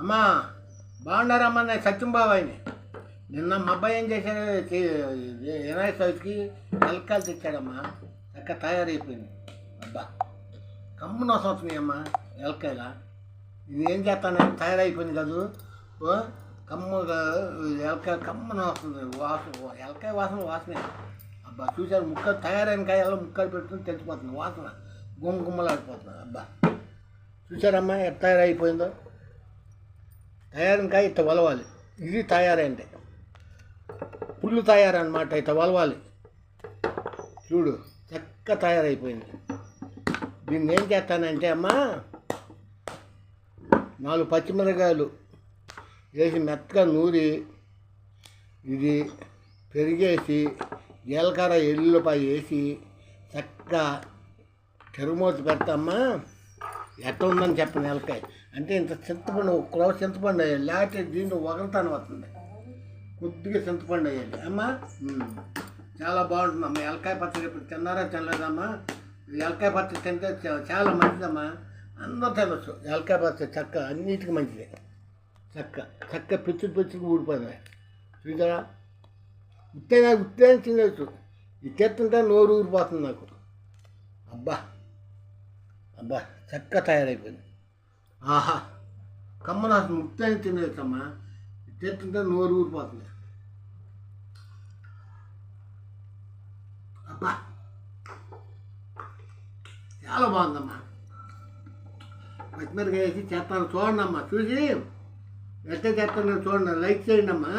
అమ్మా బాగున్నారమ్మా నేను సత్యం బాబాయిని. నిన్న మా అబ్బాయి ఏం చేశాడు? వినాయక చవితికి ఎలకాయలు తెచ్చాడమ్మా. చక్క తయారైపోయింది. అబ్బా కమ్మున వస్తుంది అమ్మా ఎలకాయల ఇది ఏం చేస్తాను? తయారైపోయింది కదా. కమ్ము ఎలకాయ కమ్మున వస్తుంది. వాసన ఎలకాయ వాసన వాసనే. అబ్బా చూశారు ముక్కలు తయారైన కాయలు ముక్కలు పెట్టుకుని తెలిసిపోతుంది వాసన గుమ్మ గుమ్మలాడిపోతుంది అబ్బా చూసారమ్మా ఎట్లా తయారైపోయిందో? తయారంకాయ ఇంత ఇట్ట వలవాలి. ఇది తయారైంది. పుల్లు తయారన్నమాట ఇంత వలవాలి. చూడు చక్క తయారైపోయింది. దీన్ని ఏం చేస్తానంటే అమ్మా నాలుగు పచ్చిమిరకాయలు వేసి మెత్తగా నూరి ఇది పెరిగేసి జీలకర్ర ఎల్లుపాయ వేసి చక్కగా తిరుమూత పెడతామ్మా ఎట్ట ఉందని చెప్పను నెలకాయ. అంటే ఇంత చింతపండు ఒక చింతపండు వేయాలి. లేకపోతే దీంట్లో ఒకరితాను వస్తుంది. కొద్దిగా చింతపండు వేయాలి. అమ్మా చాలా బాగుంటుందమ్మా ఎలకాయ పచ్చడి ఇప్పుడు తిన్నారా తినలేదమ్మా? ఎలకాయ పచ్చడి తింటే చాలా మంచిదమ్మా. అందరూ తినొచ్చు. ఎలకాయ పచ్చడి చక్క అన్నిటికీ మంచిది. చక్క. చక్క పిచ్చులు పిచ్చులు ఊడిపోయింది చూసారా? ఉత్తే నాకు తినచ్చు. తినవచ్చు ఇది నోరు ఊరిపోతుంది నాకు. అబ్బా. అబ్బా. చక్క తయారైపోయింది. ఆహా. కమ్మన ముక్తాన్ని తినేసమ్మా తింటుంటే నోరు ఊరిపోతుంది. అబ్బా. చాలా బాగుందమ్మా. పచ్చిమిరకాయ వేసి చేస్తాను. చూడండి అమ్మా చూసి. ఎట్లా చేస్తాను చూడండి లైక్ చేయండి అమ్మా.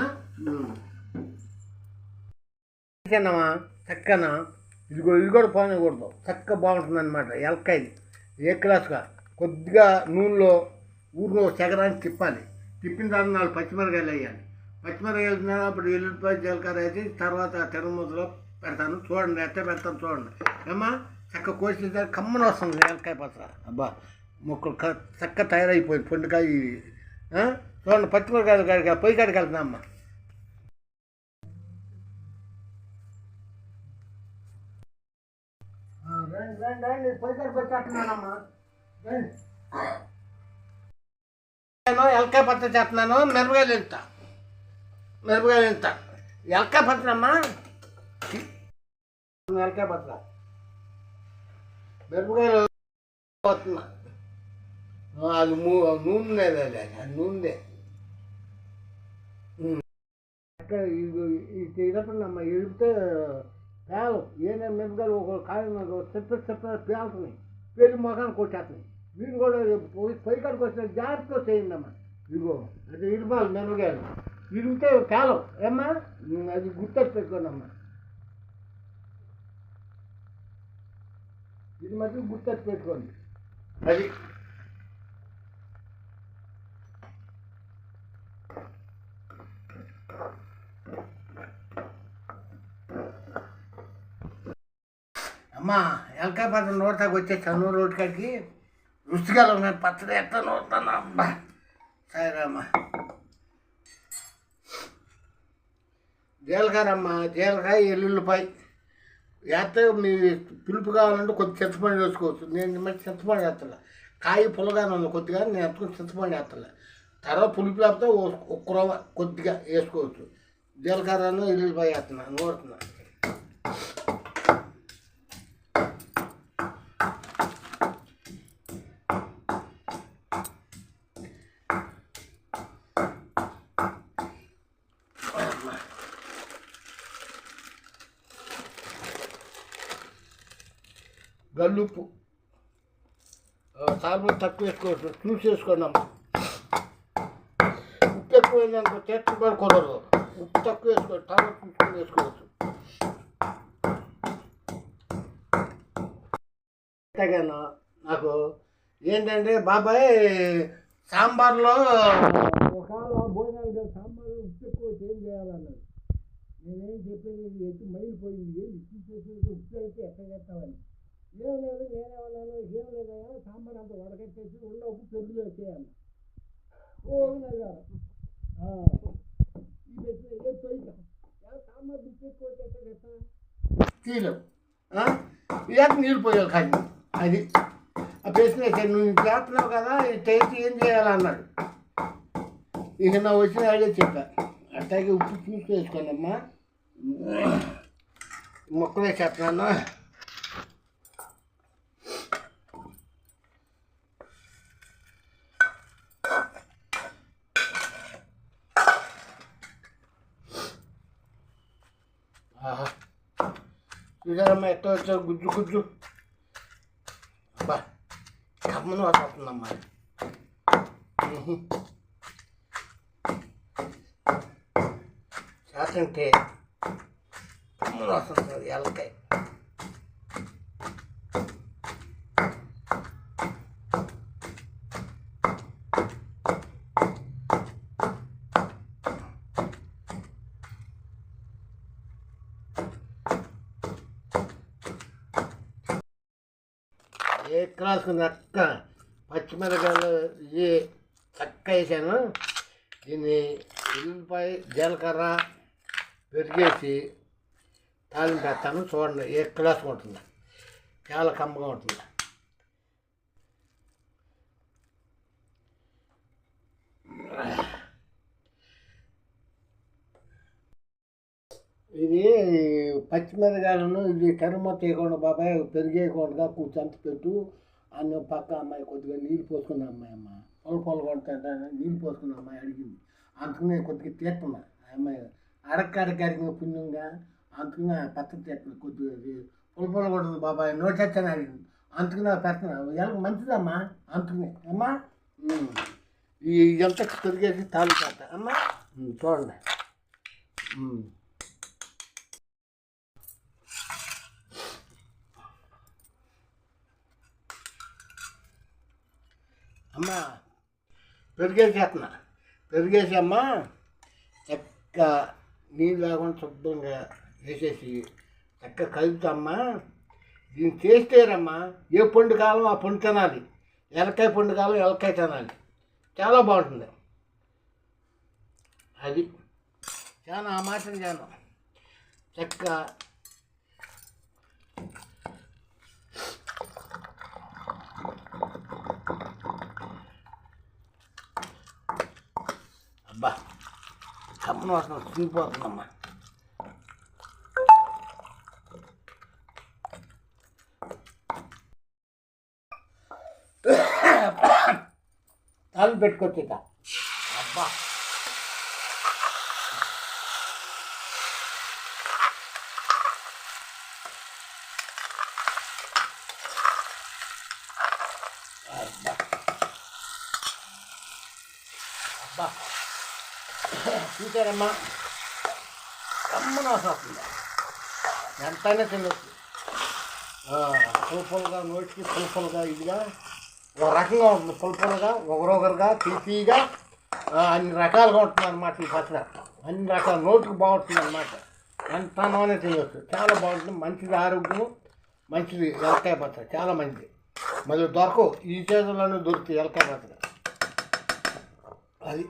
అమ్మా చక్కన. ఇదిగో ఇది కూడా పోనకూడదు చక్క బాగుంటుంది అనమాట ఎలకాయది ఏ క్లాస్గా? కొద్దిగా నూనెలో ఊరిలో చెగరానికి తిప్పాలి. తిప్పిన తర్వాత నాలుగు పచ్చిమిరకాయలు వేయాలి. పచ్చిమిరకాయలు తిన్నాను అప్పుడు ఎల్లుల్లిపాయ జీలకర్ర వేసి తర్వాత తెరమూతలో పెడతాను. చూడండి ఎట్లా పెడతాను చూడండి. ఏమ్మా చక్క కోసిన తర్వాత కమ్మన వస్తుంది ఎలకాయ పచ్చ అబ్బా మొక్కలు క- చక్క తయారైపోయింది పండుకాయ చూడండి పచ్చిమిరకాయలు కాడికి పొయ్యి కాడికి వెళ్తున్నా అమ్మా. రండి రండి. పొయ్యి కాడికి వచ్చేస్తున్నానమ్మా. నేను ఎలకాయ పచ్చ చేస్తున్నాను మిరపకాయలు ఎంత మిరపకాయలు ఎంత ఎలకాయ పచ్చడమ్మా ఎలకాయ పచ్చ మిరపకాయలు పోతున్నా. అది మూ నూనె అది నూనె. ఇది ఇదప్పుడమ్మా ఇడితే పేలు ఏమేమి మిరపకాయలు ఒక కాయ చెప్ప చెప్ప పేలుతున్నాయి. పెళ్ళి మొఖాన్ని కొట్టేస్తున్నాయి. మీరు కూడా పైకాడికి వచ్చిన జాగ్రత్తగా చేయండి అమ్మా ఇదిగో అది ఇరుమాలి మిరపకాయలు ఇరిగితే కాలం. ఏమ్మా? అది గుర్తొచ్చి పెట్టుకోండి అమ్మా ఇది మధ్య గుర్తొచ్చి పెట్టుకోండి అది అమ్మా ఎలకాయ పచ్చడి నోటాకి వచ్చే చన్నూరు రోడ్ కాడికి రుచిగా ఉన్నాయి పచ్చడి ఎట్లా నోరుతాను అబ్బా సరే అమ్మా జీలకర్ర అమ్మ జీలకాయ ఎల్లుల్లిపాయ. వేస్తే మీ పులుపు కావాలంటే కొద్ది చింతపండు వేసుకోవచ్చు. నేను మట్టి చింతపండు వేస్తా కాయ పుల్లగానే ఉంది కొద్దిగా నేను ఎత్తుకుని చింతపండు వేస్తా తర్వాత పులుపు లేకపోతే ఒక్క కొద్దిగా వేసుకోవచ్చు. జీలకర్రను ఎల్లుల్లిపాయ వేస్తున్నా నూరుతున్నా. గల్లుప్పు. సాల్మన్ తక్కువ వేసుకోవచ్చు. చూసి వేసుకున్నాం ఉప్పు ఎక్కువైందనుకో టేస్ట్ కూడా కుదరదు. ఉప్పు తక్కువ వేసుకోవచ్చు. తర్వాత చూసుకొని వేసుకోవచ్చు. అంతేగాను నాకు ఏంటంటే బాబాయ్ సాంబార్లో ఒకవేళ భోజనాలు కాదు, సాంబార్లో ఉప్పు ఎక్కువ ఏం చేయాలన్నాడు? నేనేం చెప్పేది? ఎటు మైలు పోయింది. మైలిపోయింది ఏంది చేసేది ఉప్పు అయితే ఎక్కడ చేస్తామని ఏం లేదు నేనే ఉన్నాను ఏం లేదయ్యా సాంబార్ అంతా వడకట్టేసి ఉన్న ఉప్పు పెరుగులు వచ్చేయాలి ఓ గారు ఇది ఎట్లా సాంబార్ ఉప్పు తీయలేవు. ఇలాంటి నీళ్ళు పోయాలి కానీ అది. ఆ ప్రశ్న నువ్వు చేస్తున్నావు కదా ఈ టేస్ట్ ఏం చేయాలన్నాడు. ఇక నా వచ్చిన ఐడియా చెప్పా. అట్లాగే ఉప్పు చూసి వేసుకోండి అమ్మా మొక్కలే చెప్తున్నాను ఆహా చూసారమ్మా ఎట్లా వచ్చా గుజ్జు గుజ్జు. అబ్బా కమ్మను వస్తుందమ్మా చేతంటే కమ్మను వస్తుంది ఎలకాయ. ఏ క్లాస్కు నక్క పచ్చిమిరకాయలు ఇవి చక్క వేసాను. దీన్ని ఉల్లిపాయ జీలకర్ర పెరిగేసి తాలింపు వేస్తాను. చూడండి ఏ క్లాస్ ఉంటుంది చాలా కమ్మగా ఉంటుంది ఇది పచ్చిమిరకాయలను ఇది కరుమ తీయకుండా బాబాయ్ పెరిగేయకుండా కూర్చొని పెట్టు. అన్న పక్క అమ్మాయి కొద్దిగా నీళ్ళు పోసుకున్న అమ్మాయి అమ్మ. పొల పొల కొడుతుంటే నీళ్ళు పోసుకున్న అమ్మాయి అడిగింది. అందుకనే కొద్దిగా తీస్తున్నా ఆ అమ్మాయి అడక్క అడక్క అడిగిన పుణ్యంగా అందుకనే ఆ పచ్చడి కొద్దిగా పొల పొల కొడుతుంది బాబాయ్ నోటెచ్చని అడిగింది. అందుకనే పెడుతున్నా ఎలా మంచిదమ్మా? అందుకనే. అమ్మా ఈ ఎంత పెరిగేసి తాలూకా అమ్మా చూడండి. అమ్మా పెరిగేసేస్తున్నా పెరిగేసి అమ్మా చక్క నీళ్ళు లేకుండా శుభ్రంగా వేసేసి చక్క కలుపుతామ్మా దీన్ని చేస్తేరమ్మా ఏ పండు కాలం ఆ పండు తినాలి. ఎలకాయ పండు కాలం ఎలకాయ తినాలి. చాలా బాగుంటుంది. అది. చాలా ఆ మాటలు జాను చక్క అబ్బా కమ్మన వాసన తిరిగిపోతుందమ్మా తాళం పెట్టుకోవచ్చు అబ్బా అబ్బా చూసారమ్మా? కమ్మన వస్తుంది ఎంతనే తినొచ్చు. పుల్పులుగా నోటికి పుల్పులుగా ఇదిగా ఒక రకంగా ఉంటుంది పుల్పులుగా ఒకరొకరుగా తీపిగా అన్ని రకాలుగా ఉంటుంది అనమాట ఈ పచ్చడి. అన్ని రకాల నోటికి బాగుంటుంది అనమాట ఎంత నూనె తినవచ్చు చాలా బాగుంటుంది. మంచిది ఆరోగ్యం మంచిది ఎలకాయ పచ్చడి. చాలా మంచిది. మళ్ళీ దొరకవు. ఈ సీజన్లోనే దొరుకుతాయి ఎలకాయ పచ్చడి. అది.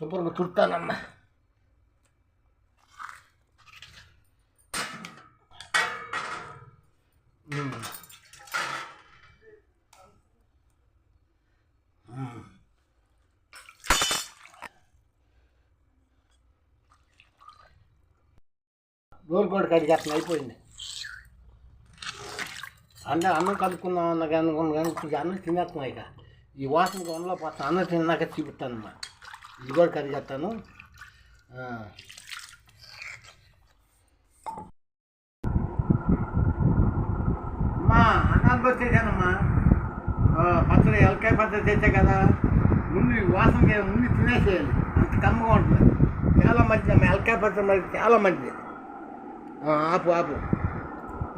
శుభ్రంగా చుట్టానమ్మా డోర్ మ్మ్. కడిగి కూడా అయిపోయింది. అంటే అన్నం కలుపుకుందాం అన్న కానీ కానీ కొంచెం అన్నం తినేస్తున్నాయి ఇక. ఈ వాసన గొండలో పోతాను అన్నం తిన్నాక చూపిస్తానమ్మా ఇది కూడా కర్రీ ఆ. అమ్మా అన్నానికి వచ్చేసానమ్మా పచ్చడి ఎలకాయ పచ్చడి తెచ్చా కదా. ముందు వాసనకి ముందు తినేసేయాలి. అంత కమ్మగా ఉంటుంది. చాలా మంచిది అమ్మ ఎలకాయ పచ్చడి మరి చాలా మంచిది. ఆపు ఆపు.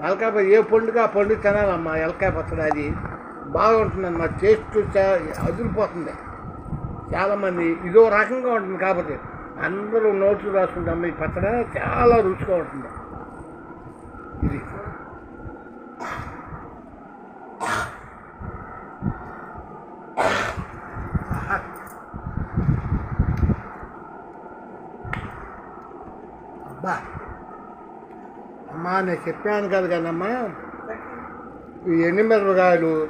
ఎలకాయ పచ్చడి ఏ పండుగ ఆ పండుగ తినాలమ్మా ఎలకాయ పచ్చడి అది. బాగుంటుందమ్మా టేస్ట్ అదిరిపోతుంది. చాలామంది ఇదో రకంగా ఉంటుంది కాబట్టి అందరూ నోట్లు రాసుకుంటాం ఈ పచ్చడి చాలా రుచిగా ఉంటుంది. ఇది. అబ్బా. అమ్మా నేను చెప్పాను కదా కదమ్మా. ఈ ఎండిమిరపకాయలు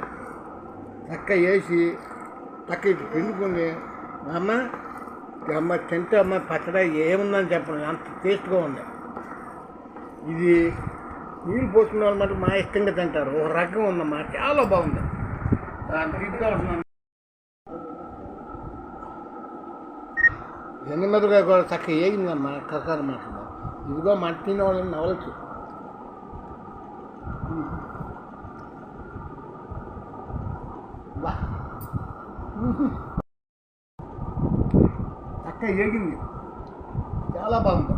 చక్క వేసి చక్క ఇటు పిండుకుని అమ్మ అమ్మ తింటే అమ్మ పచ్చడి ఏముందని చెప్పండి అంత టేస్ట్గా ఉంది. ఇది నీళ్ళు పోసుకున్న వాళ్ళు మటుకు మా ఇష్టంగా తింటారు. ఒక రకం ఉందమ్మా చాలా బాగుంది. తీసుకోవాల్సిన ఎనిమిదిగా కూడా చక్కగా ఏగిందమ్మా కసార మాటలో. ఇదిగో మట్టిన వాళ్ళని నవలచ్చు వా. చక్కగా ఏగింది? చాలా బాగుంది.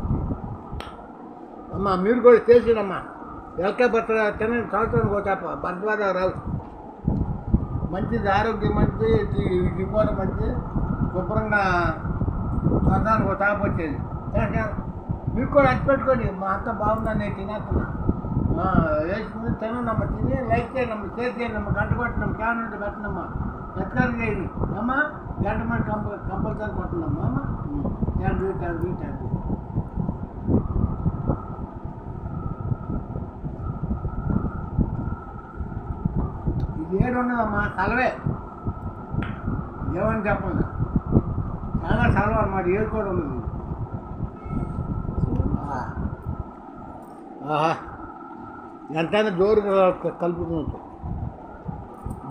అమ్మా మీరు కూడా చేసిరమ్మా. ఎలకే పచ్చడి తినండి సంవత్సరానికి ఒక బర్త్వాద రావు. మంచిది ఆరోగ్యం మంచిది దిగుబడి మంచిది శుభ్రంగా సంవత్సరానికి ఒక చేప వచ్చేది. మీరు మీకు కూడా అట్టి పెట్టుకోండి. మా అంత బాగుందని నేను తినేస్తున్నా. వేసుకుని తినమ్మా తిని లైక్ చేయండి షేర్ చేయండి అమ్మ గంట క్యాన్ ఉంటే పెట్టినమ్మా సబ్స్క్రైబ్ లేదు అమ్మా గంట మరి కంపల్ కంపల్సరీ కొట్టినమ్మా అమ్మ? థ్యాంక్ యూ థ్యాంక్ యూ ఇది ఏడు ఉండదమ్మా సెలవే. ఏమని చెప్పండి చాలా సెలవు అన్నమాట ఏడు కూడా ఉండదు. ఆహా. ఎంతైనా జోరుగా కలుపుతుంది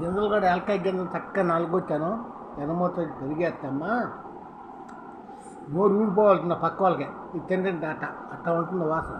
గింజలు కూడా ఎలకాయ గింజలు చక్కగా నలుగొచ్చాను. ఎనమూత పెరిగేస్తామ్మా నోరు ఊడిపోవాల్సిన పక్క వాళ్ళకి. ఇది తింటే అట్ట అట్ట ఉంటుంది వాసన.